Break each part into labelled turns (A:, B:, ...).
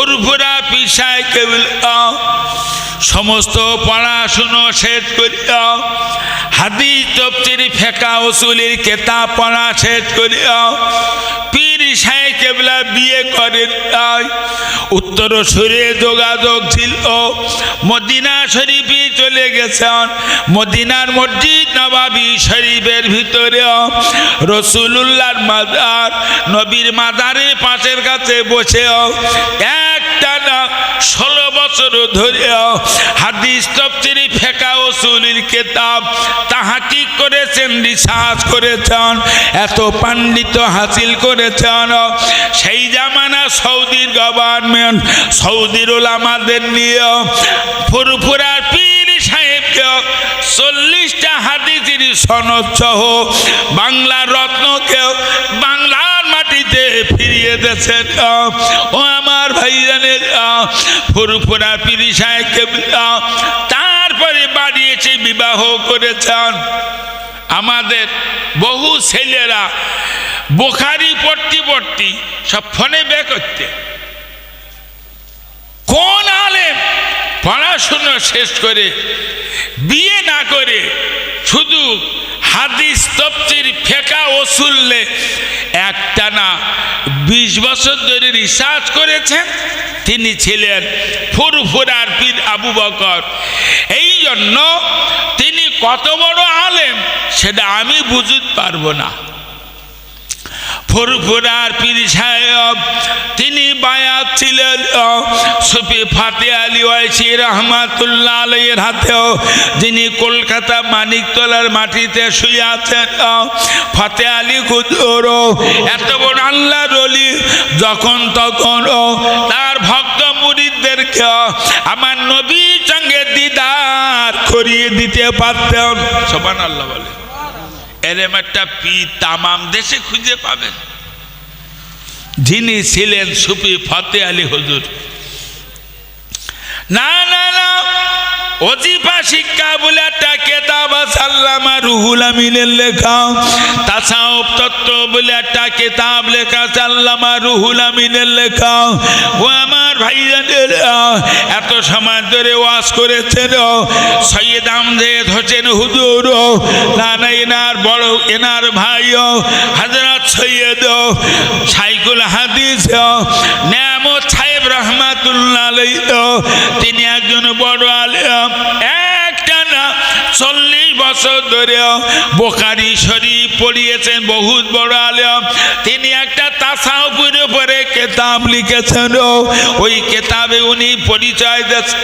A: ফুরফুরা পিসায় কেবল সমস্ত পড়াশুনো শেষ করিয়া, হাদিস, তফসির ফেকা ওসুলির কেতাব পড়া শেষ করিয়া, পীর সাহেব কেবলা বিয়ে করে নাই। উত্তর সুরে যোগাযোগ ছিল, মদিনা শরীফে চলে গেছেন। মদিনার মসজিদ নবাবী শরীফের ভিতরে, রসুলুল্লাহর মাজার নবীর মাজারের পাশের কাছে বসে একটা না ষোলো বছর ধরে হাদিস তফসিরি ফেকা ও সুলির কেতাব তাহা কি করেছেন রিসার্চ করেছেন, এত পাণ্ডিত হাসিল করেছেন। সেই জামানা সৌদির গভর্নমেন্ট সৌদির ওলামাদের নিয়ে ফুরফুরার পীর সাহেবকে চল্লিশটা হাদিসির সনদ সহ বাংলার রত্নকেও মাটিতে দিয়েছেন ও আমার ভাইজানের ফুরফুরা পীর সাহেবকে তারপরে বাড়িয়েছে, বিবাহ করেছেন। আমাদের বহু ছেলেরা বোখারি পড়তি পড়তি সব ফোনে বে করতে। কোন আলেম পড়াশুনো শেষ করে, বিয়ে না করে, শুধু হাদিস তপ্তির ফেকা ওসুললে একটা না বিশ বছর ধরে রিসার্চ করেছেন। তিনি ছিলেন ফুরফুরার পীর আবু বকর। এই জন্য তিনি কত বড় আলেম, সেটা আমি বুঝতে পারব না। ফুরফুরার পীর সাহেব, তিনি বায়াত ছিলেন সুফি ফাতে আলী ওয়াইসি রহমাতুল্লাহ আলাইয়ের হাতেও, যিনি কলকাতা মানিকতলার মাটিতে শুয়ে আছেন ফাতে আলী খুদর এত বড় আল্লাহ রলি যখন তখন তার ভক্ত মুরিদদেরকে আমার নবীর সঙ্গে দিদার করিয়ে দিতে পারতেন। সবান আল্লাহ বলে। এরম একটা পি তামাম দেশে খুঁজে পাবেন। যিনি ছিলেন সুফি ফতে আলী হুজুর। না না না। অজিফা শিক্ষা বলে একটা কেতাব আল্লামা রুহুল আমিনের লেখা। তাসাউব তত্ত্ব বলে একটা কেতাব লেখা আল্লামা রুহুল আমিনের লেখা। ও আমার ভাইজানের এত সময় ধরে ওয়াজ করেছেন সৈয়দ আমজেদ হোসেন হুজুর না এনার বড় এনার ভাই হাজরত সৈয়দ সাইকুল হাদিস নেয়ামত সাহেব রহমাতুল্লাহ তিনি একজন বড় আলেম। একটা না, চল্লিশ বছর ধরে বোকারি শরীফ পড়িয়েছেন, বহুত বড় আলেম। তিনি একটা তাসাউপুর উপরে কেতাব লিখেছেন ওই কেতাবে উনি পরিচয় দিচ্ছেন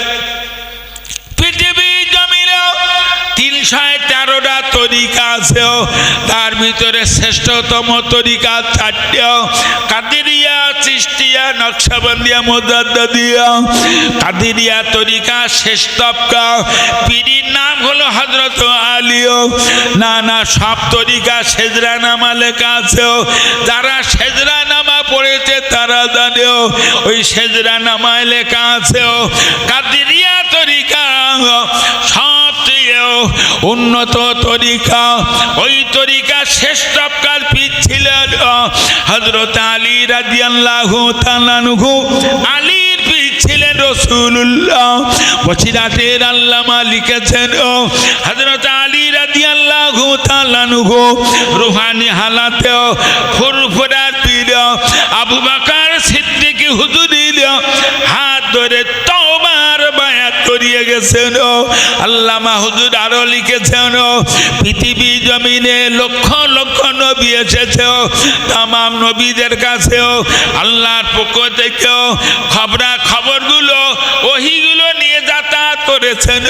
A: পৃথিবী তিনশো তেরোটা তরিকা আছে তার ভিতরে শ্রেষ্ঠতম তরিকা চারটে কাদিরিয়া চিস্তিয়া নকশাবন্দিয়া মোজাদ্দিয়া কাদিরিয়া তরিকা শ্রেষ্ঠকা পীরির নাম হলো হজরত আলিও না না সব তরিকা সেজরা নামা লেখা আছে। যারা সেজরা নামা পড়েছে, তারা জানেও ওই সেজরা নামায় লেখা আছে, কাদিরিয়া তরিকা সবচেয়ে উন্নত তরিকা। ওই তরিকা শ্রেষ্ঠকার পীর ছিলেন হজরত আলী রাজিয়াল্লাহু তালানহু আলীর পীর ছিলেন রসুল্লাহ বছিরাতের আলী রুহানি হালাতেও ফুরফুরার পীর আবু বাকার সিদ্দিকী হুজুরিল গেছেন আল্লামা হুজুর আরও লিখেছেন পৃথিবী জমিনে লক্ষ লক্ষ নবী এসেছে তামাম নবীদের কাছেও আল্লাহর পক্ষ থেকেও খবরা খবরগুলো, ওহিগুলো নিয়ে যাতায়াত করেছেন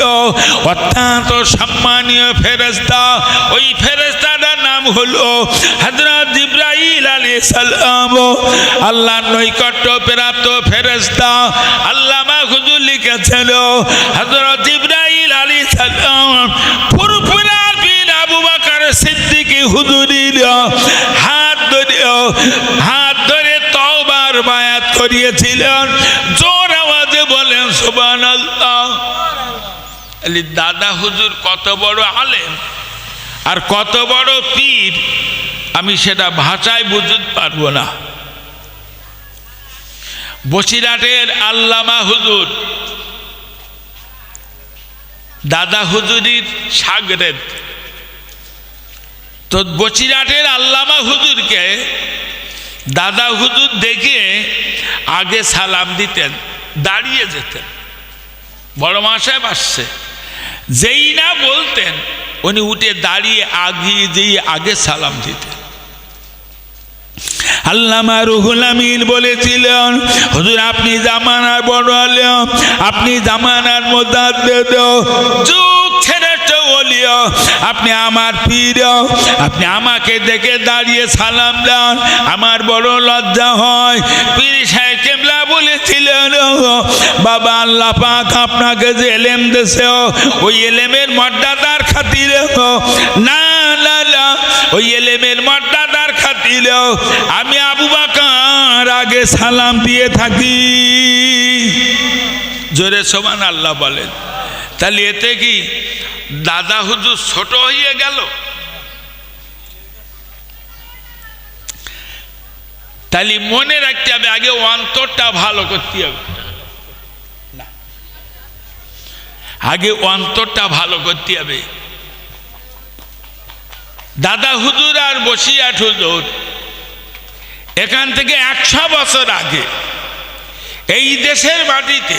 A: অত্যন্ত সম্মানীয় ফেরেস্তা ওই ফেরেস্তাটার নাম হলো হজরত ইব্রাহিল আলী সালাম। আল্লাহ নৈকট্য প্রাপ্ত ফেরেস্তা আল্লামা হুজুর লিখেছেন হজরত ইব্রাহিল আলী সালাম। হাত ধরে হাত ধরে বায়াত করিয়েছিলেন। জোর আওয়াজে বলেন, সুবহানাল্লাহ। আলী দাদা হুজুর কত বড় আলেম আর কত বড় পীর, আমি সেটা ভাষায় বুঝতে পারব না। বসিরহাটের আল্লামা হুজুর, দাদা হুজুরির সাগরেদ। তো বসিরহাটের আল্লামা হুজুরকে দাদা হুজুর দেখে আগে সালাম দিতেন, দাঁড়িয়ে যেতেন। বড় মাসায় আসছে। যেই না বলতেন, উনি উঠে দাঁড়িয়ে আগিয়ে যেয়ে আগে সালাম দিতেন। আল্লামা রুহুল আমিন বলেছিলেন আপনি জামানার বড় হলেও আপনি জামানার আপনি আমার প্রিয় আপনি আমাকে দেখে দাঁড়িয়ে সালাম দেন, আমার বড় লজ্জা হয়, পীর সাহেব কেমলা বলেছিলেন বাবা আল্লাহ পাক আপনাকে যে এলেম দেশে ওই এলেমের মর্যাদার খাতিরে না না না, ওই এলেমের মর্যাদার খাতিরে আমি আবু বাকার আগে সালাম দিয়ে থাকি। জোরে সমান আল্লাহ বলেন। তাহলে এতে কি দাদা হুজুর ছোট হয়ে গেল? তাহলে মনে রাখতে হবে, আগে অন্তরটা ভালো করতে হবে না। আগে অন্তরটা ভালো করতে হবে দাদা হুজুর আর বসিয়াট হুজুর, এখান থেকে একশো বছর আগে এই দেশের মাটিতে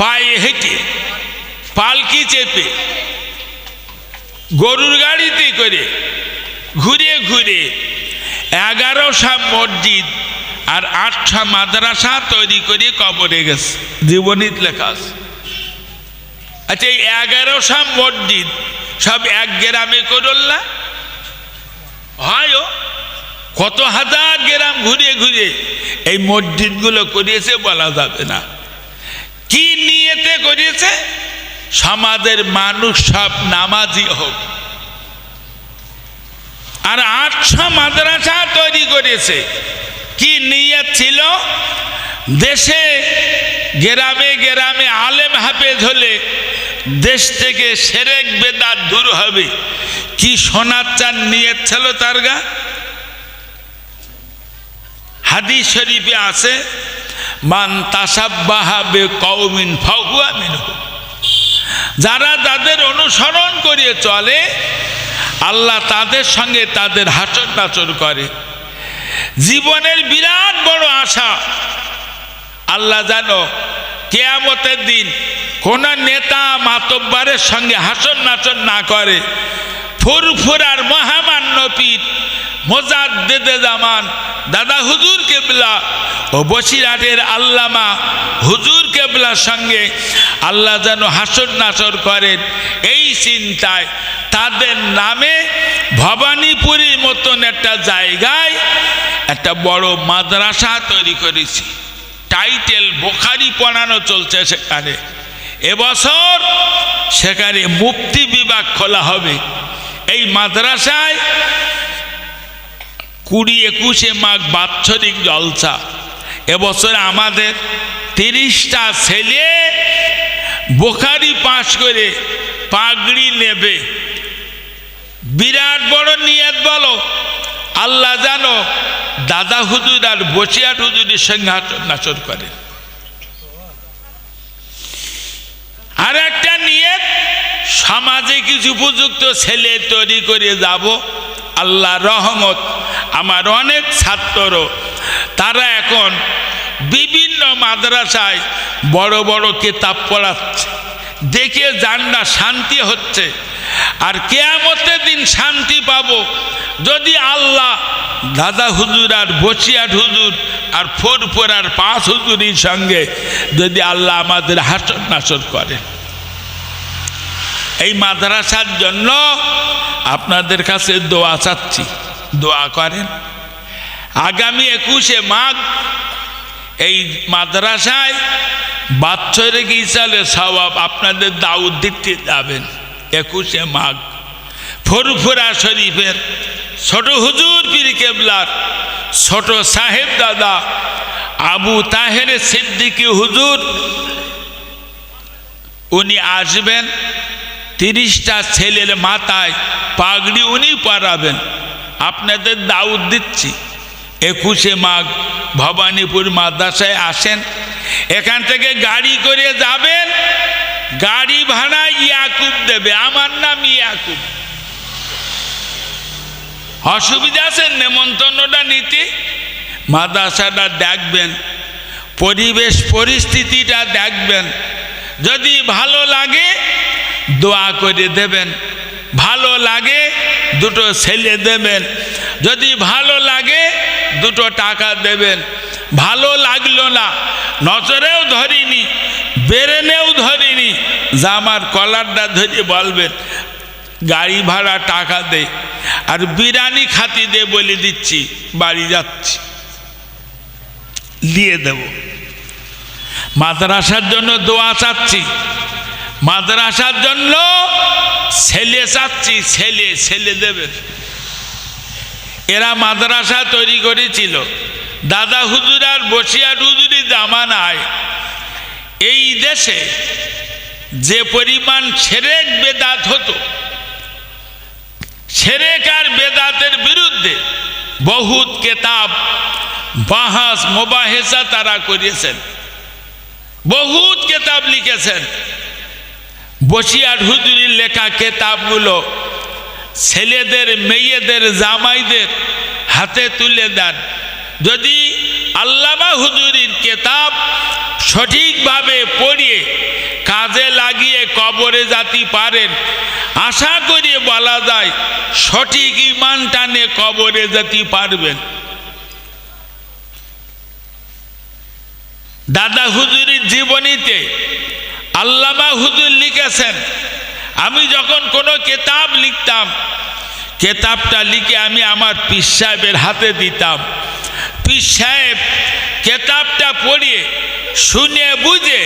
A: পায়ে হেঁটে, পালকি চেপে, গরুর গাড়িতে করে ঘুরে ঘুরে এগারোশা মসজিদ আর আটটা মাদ্রাসা তৈরি করে কবরে গেছে। জীবনীত লেখা আছে। আচ্ছা এই এগারোশা মসজিদ সব এক গ্রামে করল না হয় কত হাজার গ্রাম ঘুরে ঘুরে এই মসজিদগুলো করিয়েছে বলা যাবে না। কি নিয়েতে করিয়েছে সমাজের মানুষ সব নামাজি হোক। আর আটশো মাদ্রাসা তৈরি করেছে। কি নিয়ত ছিল? দেশে গ্রামে গ্রামে আলেম হাফেজ হলে দেশ থেকে সেরেক বেদার দূর হবে। কি সোনার চান নিয়ত ছিল তার গা? হাদিস শরীফে আছে, মান তাসাব্বাহাবে কৌমিন ফাহুয়া মিনহু। যারা তাদের অনুসরণ করিয়ে চলে আল্লাহ তাদের সঙ্গে তাদের হাসর নাচর করে। জীবনের বিরাট বড় আশা। আল্লাহ যেন কেয়ামতের দিন কোন নেতা মাতব্বারের সঙ্গে হাসন নাচন না করে। ফুরফুরার মহামান্য পীর মোজাদ্দেদে জামান। দাদা হুজুর কেবলা ও বসিরহাটের আল্লামা হুজুর কেবলার সঙ্গে আল্লাহ যেন হাসর নাচর করেন এই চিন্তায় তাদের নামে ভবানীপুরীর মতন একটা জায়গায় একটা বড় মাদ্রাসা তৈরি করেছি। টাইটেল বোখারি পড়ানো চলছে সেখানে। এবছর সেখানে মুক্তি বিভাগ খোলা হবে। এই মাদ্রাসায় কুড়ি একুশে মাঘ বাৎসরিক জলসা। এবছর আমাদের তিরিশটা ছেলে বোখারি পাশ করে পাগড়ি নেবে। বিরাট বড় নিয়ত বলো, আল্লাহ জানো দাদা হুজুর আর বসিয়াট হুজুরের সঙ্গে নাচর করে। আর একটা নিয়ত, সমাজে কিছু উপযুক্ত ছেলে তৈরি করে যাব। আল্লাহ রহমত। আমার অনেক ছাত্র তারা এখন বিভিন্ন মাদ্রাসায় বড় বড় কেতাব পড়াচ্ছে। দেখে জান্না শান্তি হচ্ছে। আর কেয়ামতের দিন শান্তি পাব। যদি আল্লাহ দাদা হুজুর আর বসিয়াট হুজুর আর ফোরফোর আর পাঁচ হুজুরির সঙ্গে যদি আল্লাহ আমাদের হাসর নাসর করে এই মাদ্রাসার জন্য আপনাদের কাছে দোয়া চাচ্ছি। দোয়া করেন। আগামী একুশে মাঘ এই মাদ্রাসায় বাচ্চরে গিয়েছালে সবাব আপনাদের দাউদ দিতে যাবেন। একুশে মাঘ। ফরফুরা শরীফের ছোট হুজুর পীর কেবলার ছোট সাহেব দাদা আবু তাহের সিদ্দিকি হুজুর, উনি আসবেন। তিরিশটা ছেলের মাথায় পাগড়ি উনি পরাবেন। আপনাদের দাউদ দিচ্ছি। একুশে মাঘ ভবানীপুর মাদ্রাসায় আসেন। এখান থেকে গাড়ি করে যাবেন। গাড়ি ভাড়া ইয়াকুব দেবে। আমার নাম ইয়াকুব। অসুবিধা আছে? নেমন্তন্নটা নিতে। মাদ্রাসাটা দেখবেন। পরিবেশ পরিস্থিতিটা দেখবেন। যদি ভালো লাগে দোয়া করে দেবেন। ভালো লাগে, দুটো ছেলে দেবেন। যদি ভালো লাগে, দুটো টাকা দেবেন। ভালো লাগল না, নজরেও ধরিনি, বেরেনেও ধরিনি জামার কলারটা ধরে বলবেন, গাড়ি ভাড়া টাকা দে, আর বিরিয়ানি খাতি দে বলে দিচ্ছি, বাড়ি যাচ্ছি। দিয়ে দেব। মাদ্রাসার জন্য দোয়া চাচ্ছি। মাদ্রাসার জন্য ছেলে চাচ্ছি, ছেলে ছেলে দেবে। এরা মাদ্রাসা তৈরি করেছিল। দাদা হুজুর আর বসিয়ার হুজুরি জামানায়। এই দেশে যে পরিমাণ ছেরেক বেদাত হতো ছেরেক আর বেদাতের বিরুদ্ধে বহুত কেতাব, বাহাস, মোবাহেসা তারা করিয়েছেন। বহুত কেতাব লিখেছেন। বসিয়ার হুজুরির লেখা কেতাবগুলো ছেলেদের, মেয়েদের, জামাইদের হাতে তুলে দেন। যদি আল্লামা হুজুরির কেতাব সঠিকভাবে পড়িয়ে কাজে লাগিয়ে কবরে জাতি পারেন, আশা করি বলা যায় সঠিক ইমান টানে কবরে জাতি পারবেন। দাদা হুজুরির জীবনীতে আল্লামা হুজুর লিখেছেন। আমি যখন কোনো কেতাব লিখতাম, কেতাবটা লিখে আমি আমার পীর সাহেবের হাতে দিতাম। পীর সাহেব কেতাবটা পড়িয়ে শুনে বুঝে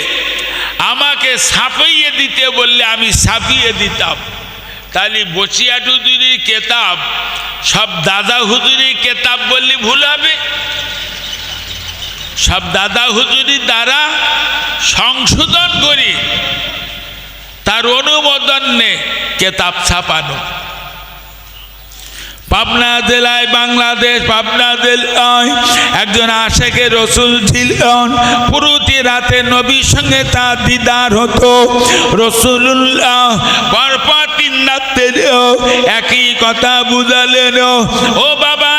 A: আমাকে ছাপিয়ে দিতে বললে আমি ছাপিয়ে দিতাম। তাহলে বসিয়া হুজুরির কেতাব, সব দাদা হুজুরির কেতাব বললে ভুল হবে। সব দাদা হুজুরির দ্বারা সংশোধন করি। তার অনুমোদন নে, কেতাব ছাপানো। পাবনা জেলায়, বাংলাদেশ, পাবনা জেলায় একজন আশেকে রসুল ছিলেন। পুরুতি রাতে নবীর সঙ্গে তার দিদার হতো। রসুল্লাহ পরপর তিন একই কথা বুঝালেন। ও বাবা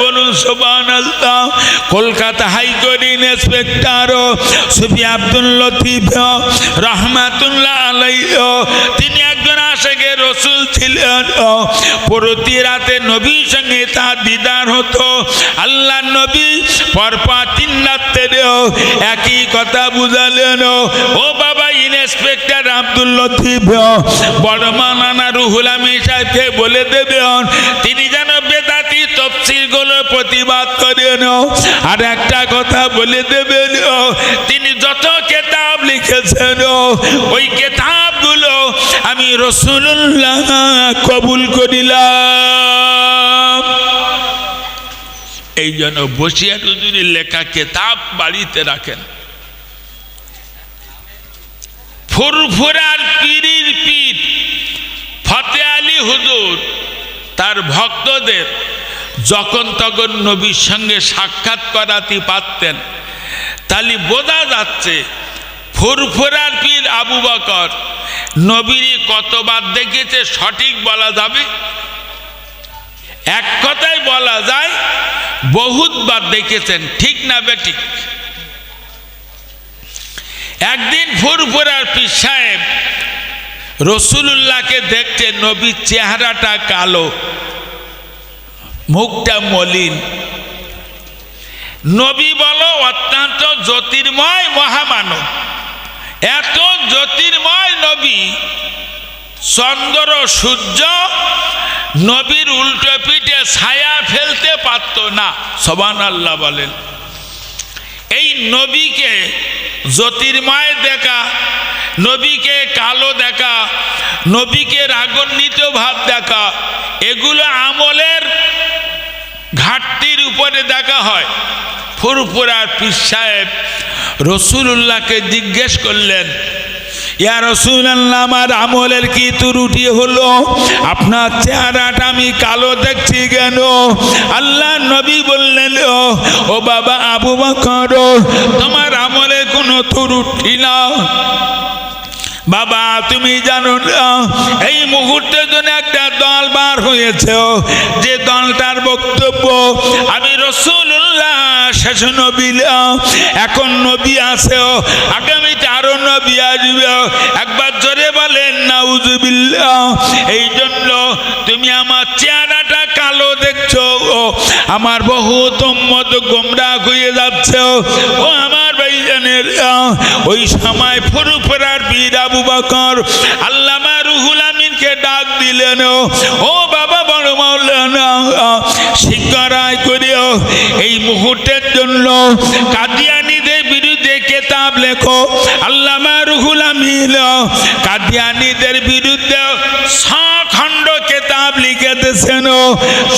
A: বলুন সোবান Kolkata high court inspector Sufi Abdul Latif রহমাতুল্লাহ আলাই তিনি একজন আশেকে রসুল ছিলেন। প্রতি রাতে নবীর সঙ্গে তার দিদার হতো। আল্লাহ নবী পরপা তিন রাত্রেও একই কথা বুঝালেন। ও বাবা, ইন্সপেক্টর আব্দুল লতিফ, বড় মানানা রুহুল আমি সাহেবকে বলে দেবেন, তিনি তফসিলগুলো প্রতিবাদ করেন আর একটা কথা বলে দেবেন তিনি যত কেতাব লিখেছেন, ওই কেতাবগুলো আমি রসুল্লাহ কবুল করিলাম। এই জন্য বসিয়া হুজুরের লেখা কেতাব বাড়িতে রাখেন। ফুরফুরার পীরির পীর ফতে আলী হুজুর, তার ভক্তদের যখন তখন নবীর সঙ্গে সাক্ষাৎ করাতে পারতেন। তাহলে বোঝা যাচ্ছে, ফুরফুরার পীর আবু বকর নবীরই কতবার দেখেছে, সঠিক বলা যাবে? এক কথায় বলা যায়, বহুতবার দেখেছেন, ঠিক না বেঠিক? একদিন ফুরফুরার পীর সাহেব রসুল্লাহকে দেখতে, নবীর চেহারাটা কালো। মুখটা মলিন। নবী বলো, অত্যন্ত জ্যোতির্ময় মহামানব। এত জ্যোতির্ময় নবী, চন্দ্র, সূর্য, নবীর উল্টো পিঠে ছায়া ফেলতে পারত না সবান আল্লাহ বলেন। এই নবীকে জ্যোতির্ময় দেখা, নবীকে কালো দেখা, নবীকে রাগান্বিত ভাব দেখা, এগুলো আমলের ঘাটতির উপরে দেখা হয়। ফুরফুরার পীর সাহেব রসুল্লাহকে জিজ্ঞেস করলেন, ইয়া রসুল্লাহ আমার আমলের কি ত্রুটি হলো? আপনার চেহারাটা আমি কালো দেখছি কেন? আল্লাহ নবী বললেন, ও বাবা আবু বকর, তোমার আমলের কোনো ত্রুটি না। বাবা, তুমি জানো না, এই মুহূর্তের জন্য একটা দল বার হয়েছে যে দলটার বক্তব্য আমি রসুল্লাহ শেষ নবী না। এখন নবী আছে আগামীতে আরও নবী আসবে একবার জোরে বলেন, নাউজুবিল্লাহ। এই জন্য তুমি আমার চেহারাটা কালো দেখছ আমার বহু তোম্মত গোমরা হয়ে যাচ্ছে ও আমার ভাইজানের ওই সময় ফুরুফুরার বীর আবু বকর আল্লামা রুহুল আমিনকে ডাক দিলেন, ও বাবা বড় মাওলানা শিক্ষারায় করিও, এই মুহূর্তের জন্য কাদিয়ানিদের বিরুদ্ধে কেতাব লেখো। আল্লামা রুহুল আমিন কাদিয়ানিদের বিরুদ্ধে খণ্ড কেতাব লিখেতেছেন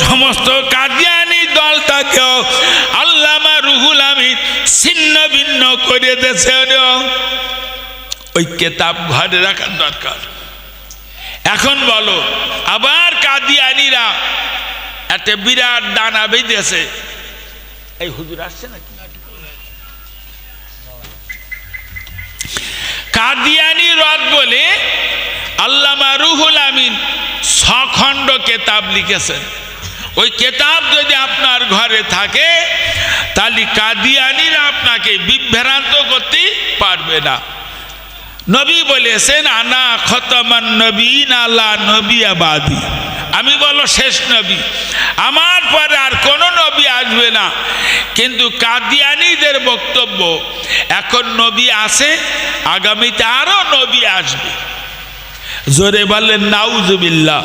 A: সমস্ত কাদিয়ানি দলটাকেও করে দিয়েছেন ওই কেতাব ঘরে রাখার দরকার। এখন বলো, আবার কাদিয়ানিরা একটা বিরাট ডানা বেঁধেছে। এই হুজুর আসছে নাকি? কাদিয়ানি রদ বলে আল্লামা রুহুল আমিন ছখণ্ড কেতাব লিখেছেন। ওই কেতাব যদি আপনার ঘরে থাকে, তাহলে কাদিয়ানিরা আপনাকে বিভ্রান্ত করতে পারবে না। নবী বলেছেন, আনা খতমান নবীন আল্লাহ নবী আবাদি। আমি বলো শেষ নবী। আমার পরে আর কোনো নবী আসবে না। কিন্তু কাদিয়ানিদের বক্তব্য, এখন নবী আসে আগামীতে আরও নবী আসবে। জোরে বললেন নাউজুবিল্লাহ।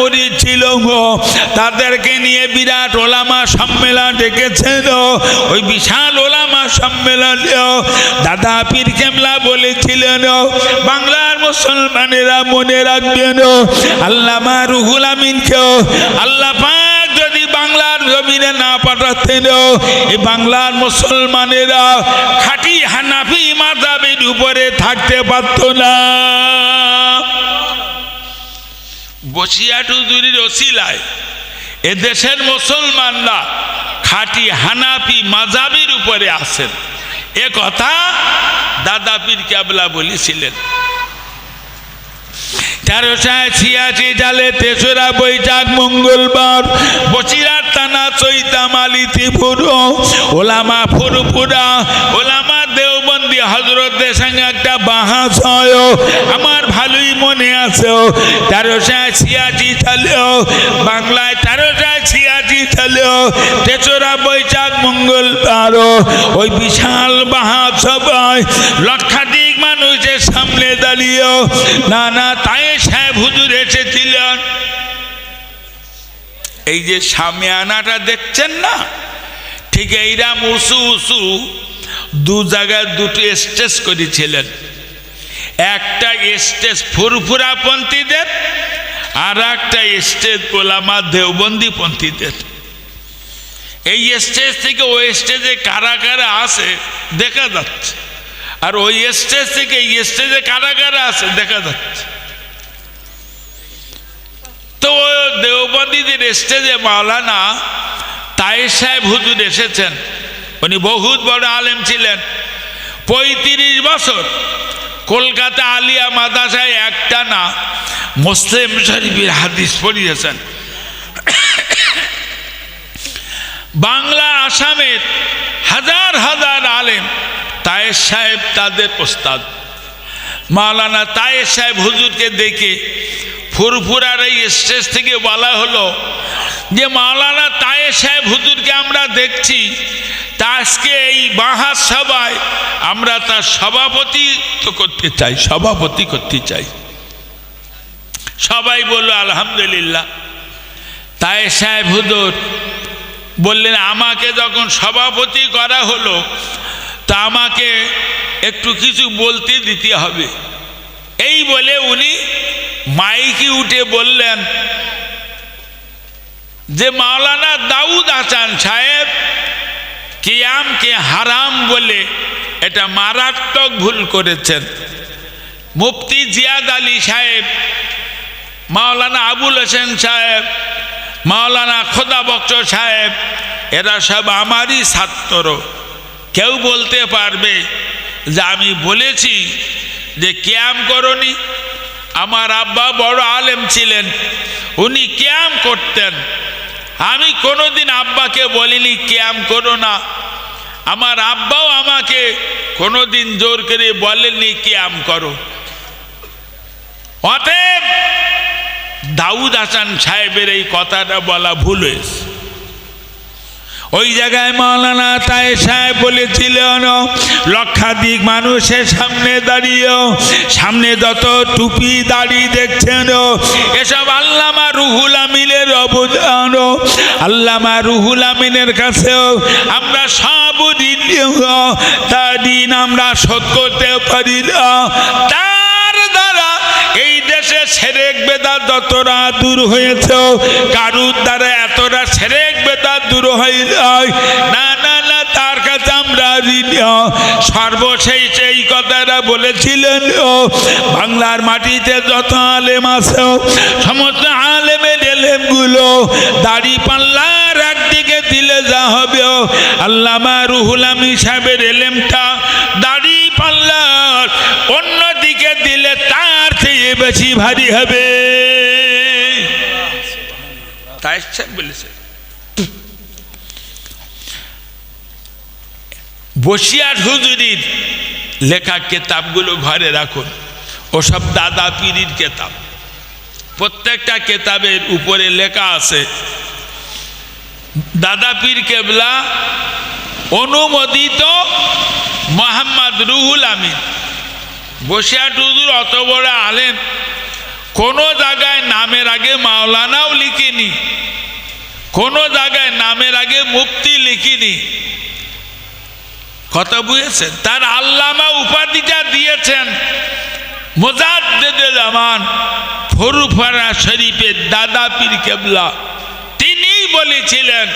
A: আলে মরিছিল গো। তাদেরকে নিয়ে বিরাট ওলামা সম্মেলন ডেকেছেন ওই বিশাল ওলামা সম্মেলনেও দাদা পীর কেমলা বলেছিলেন, বাংলার মুসলমানেরা মনে রাখবেন, আল্লামা রুহুল আমিনকেও আল্লাহ পাক যদি বাংলার জমিনে না পাঠাতেন, এই বাংলার মুসলমানেরা খাঁটি হানাফি মাদাবের উপরে থাকতে পারত না। বসিয়াটুজুরির ওসিলায়। এদেশের মুসলমানরা খাঁটি হানাপি মাজাবির উপরে আসেন এ কথা দাদা পীর ক্যাবলা বলেছিলেন। তেসরা বৈশাখ মঙ্গলবার চৈতামালি ওলামা ফুরপুরা ওলামা হজরতের সঙ্গে একটা বাহাস হয় আমার ভালোই মনে আছে তেরোশো ছিয়াশি সালেও বাংলায় তেরোশো ছিয়াশি সালেও তেসরা বৈশাখ মঙ্গলবার ওই বিশাল বাহাস সবাই লক্ষাধিক মানুষের সামনে দাঁড়িয়েও না না তাই সাহেব হুজুর এসেছিলেন। এই যে সামিয়ানাটা দেখছেন না? ঠিক এইরাম উঁচু উঁচু দু জায়গায় দুটো স্টেজ করেছিলেন। একটা স্টেজ ফুরফুরা পন্থীদের আর একটা স্টেজ ওলামা দেওবন্দি পন্থীদের এই স্টেজ থেকে ওই স্টেজে কারা কারা আছে দেখা যাচ্ছে। আর ওই স্টেজ থেকে এই স্টেজে কারা কারা আছে দেখা যাচ্ছে। তো দেওবন্দীদের স্টেজে মাওলানা তাই সাহেব হুজুর এসেছেন। উনি বহুত বড় আলেম ছিলেন। পঁয়ত্রিশ বছর কলকাতা আলিয়া মাদাসায় একটা না, মুসলিম শরীফের হাদিস পড়িয়েছেন। বাংলা, আসামের হাজার হাজার আলেম তায়ের সাহেব তাদের ওস্তাদ। মাওলানা তায়ের সাহেব হুজুরকে দেখে ফুরফুরার এই স্টেজ থেকে বলা হলো যে মাওলানা তায়ে সাহেব হুজুরকে আমরা দেখছি, তা আজকে এই বাহার সভায় আমরা তার সভাপতি তো করতে চাই, সভাপতি করতে চাই। সবাই বলল, আলহামদুলিল্লাহ। তাই সাহেব হুজুর বললেন, আমাকে যখন সভাপতি করা হলো, তা আমাকে একটু কিছু বলতে দিতে হবে। এই বলে উনি মাইকি উঠে বললেন, যে মাওলানা দাউদ হাসান সাহেব কিয়ামকে হারাম বলে এটা মারাত্মক ভুল করেছেন। মুফতি জিয়াদ আলী সাহেব, মাওলানা আবুল হোসেন সাহেব, মাওলানা খোদা বক্স সাহেব, এরা সব আমারই ছাত্র। কেউ বলতে পারবে যে আমি বলেছি যে ক্যাম করনি? আমার আব্বা বড় আলেম ছিলেন, উনি ক্যাম করতেন। আমি কোনোদিন আব্বাকে বলিনি, ক্যাম করো না। আমার আব্বাও আমাকে কোনোদিন জোর করে বলেননি, ক্যাম করো। অতএব দাউদ হাসান সাহেবের এই কথাটা বলা ভুল হয়েছে। ওই জায়গায় মাওলানা তাই সাহেব বলেছিলেন লক্ষাধিক মানুষের সামনে দাঁড়িয়ে সামনে যত টুপি দাড়ি দেখছেন এসব আল্লামা রুহুল আমিনের অবদান আল্লামা রুহুল আমিনের কাছেও আমরা সব তা ঋণ আমরা শোধ করতে পারি না। তার দ্বারা এই দেশে সেরেক বেদা যতটা দূর হয়েছে, কারুর দ্বারা এতটা সেরেক দূর হয়ে যায় না না না, তার কাছে আমরা সর্বশেষ এই কথাটা বলেছিলেন। বাংলার মাটিতে যত আলেম আছে, সমস্ত আলেমের এলেমগুলো দাড়ি পাল্লার একদিকে দিলে যা হবে। আল্লামা রুহুল আমি সাহেবের এলেমটা দাড়ি পাল্লার অন্যদিকে দিলে তার থেকে বেশি ভারী হবে। তাই বলেছে বসিয়ার হুজুরির লেখা কেতাবগুলো ঘরে রাখুন। ওসব দাদা পীরির কেতাব। প্রত্যেকটা কেতাবের উপরে লেখা আছে, দাদা পীর কেবলা অনুমোদিত মোহাম্মদ রুহুল আমিন। বসিয়াট হুজুর অত বড় আলেম, কোনো জায়গায় নামের আগে মাওলানাও লিখিনি, কোনো জায়গায় নামের আগে মুক্তি লিখিনি। কথা বুঝেছেন তার আল্লামা উপাধিটা দিয়েছেন মোজাদ্দেদে জামান ফরুফারা শরীফের দাদা পীর কেবলা। তিনিই বলেছিলেন,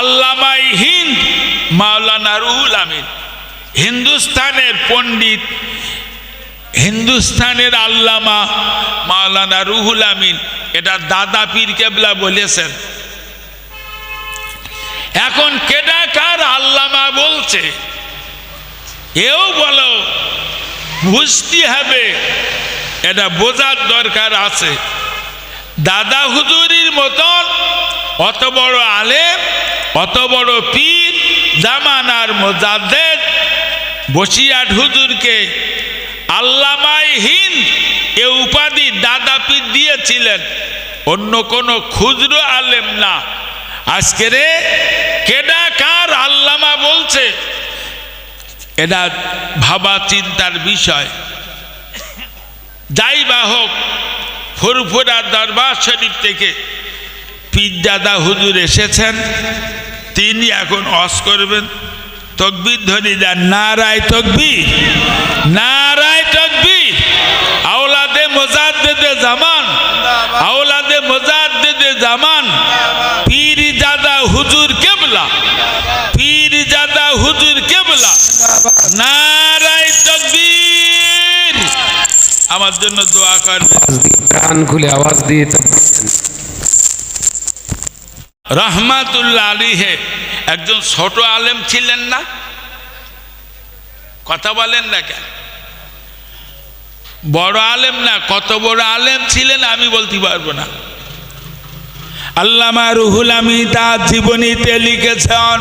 A: আল্লামাই হিন্দ মাওলানা রুহুল আমিন। হিন্দুস্তানের পণ্ডিত, হিন্দুস্তানের আল্লামা মাওলানা রুহুল আমিন, এটা দাদা পীর কেবলা বলেছেন। এখন আল্লামা বলছে এও বলো, বুঝতে হবে, এটা বোঝার দরকার আছে। দাদা হুজুরির মতন অত বড় আলেম, অত বড় পীর, জামানার মোজাদ্দেদ বসিয়াট হুজুরকে আল্লামাই হিন্দ এ উপাধি দাদা পীর দিয়েছিলেন। অন্য কোনো খুচরো আলেম না। আজকে রে কেডা আল্লামা বলছে, এটা ভাবা চিন্তার বিষয়। যাই বা হোক ফুরফুরা দরবার শরীফ থেকে পীরজাদা হুজুর এসেছেন। তিনি এখন অস করবেন। তকবির ধরে যান নারায় তকবির নারায় তকবির। আওলাদে মোজাদ্দেদে জামান আওলাদে মোজাদ্দেদে জামান পীর জাদা হুজুর কেবলা পীর জাদা হুজুর নারায় তকবীর। আমার জন্য দোয়া করবে।
B: কান খুলে আওয়াজ দিয়ে
A: রহমাতুল্লাহ আলী হে একজন ছোট আলেম ছিলেন না? কথা বলেন না কেন? বড় আলেম না কত বড় আলেম ছিলেন আমি বলতে পারব না। আল্লামা রুহুল আমি তার জীবনীতে লিখেছেন